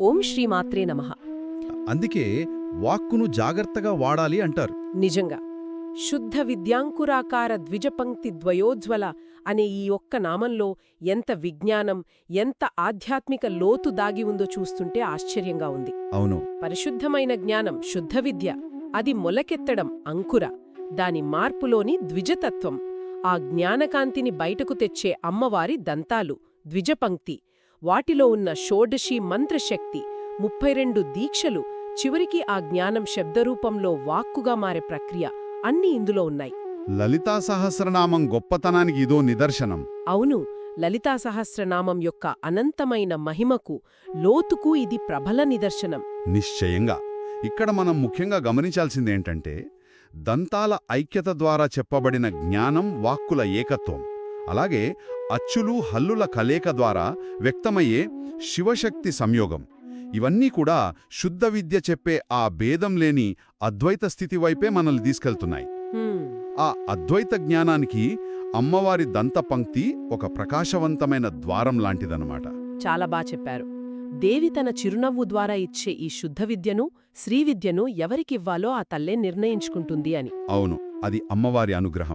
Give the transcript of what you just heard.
ఓం శ్రీమాత్రే నమః. అందుకే వాక్కును జాగ్రత్తగా వాడాలి అంటారు. నిజంగా. శుద్ధ విద్యాంకురాకార ద్విజపంక్తి ద్వయోజ్వల అనే ఈ ఒక్క నామంలో ఎంత విజ్ఞానం ఎంత ఆధ్యాత్మిక లోతు దాగి ఉందో చూస్తుంటే ఆశ్చర్యంగా ఉంది. అవును. పరిశుద్ధమైన జ్ఞానం శుద్ధ విద్య అది మొలకెత్తడం అంకుర దాని మార్పులోని ద్విజతత్వం ఆ జ్ఞానకాంతిని బయటకు తెచ్చే అమ్మవారి దంతాలు ద్విజపంక్తి వాటిలో ఉన్న షోడశీ మంత్రశక్తి ముప్పై రెండు దీక్షలు చివరికి ఆ జ్ఞానం శబ్దరూపంలో వాక్కుగా మారే ప్రక్రియ అన్నీ ఇందులో ఉన్నాయి. లలితా సహస్రనామం గొప్పతనానికి ఇదో నిదర్శనం. అవును లలితా సహస్రనామం యొక్క అనంతమైన మహిమకు లోతుకు ఇది ప్రబల నిదర్శనం. నిశ్చయంగా. ఇక్కడ మనం ముఖ్యంగా గమనించాల్సిందేంటంటే దంతాల ఐక్యత ద్వారా చెప్పబడిన జ్ఞానం వాక్కుల ఏకత్వం. అలాగే అచ్చులు హల్లుల కలేక ద్వారా వ్యక్తమయ్యే శివశక్తి సంయోగం. ఇవన్నీ కూడా శుద్ధ విద్య చెప్పే ఆ భేదం లేని అద్వైత స్థితి వైపే మనల్ని తీసుకెళ్తున్నాయి. ఆ అద్వైత జ్ఞానానికి అమ్మవారి దంత పంక్తి ఒక ప్రకాశవంతమైన ద్వారం లాంటిదన్నమాట. చాలా బా చెప్పారు. దేవి తన చిరునవ్వు ద్వారా ఇచ్చే ఈ శుద్ధ విద్యను శ్రీవిద్యను ఎవరికివ్వాలో ఆ తల్లే నిర్ణయించుకుంటుంది అని. అవును అది అమ్మవారి అనుగ్రహం.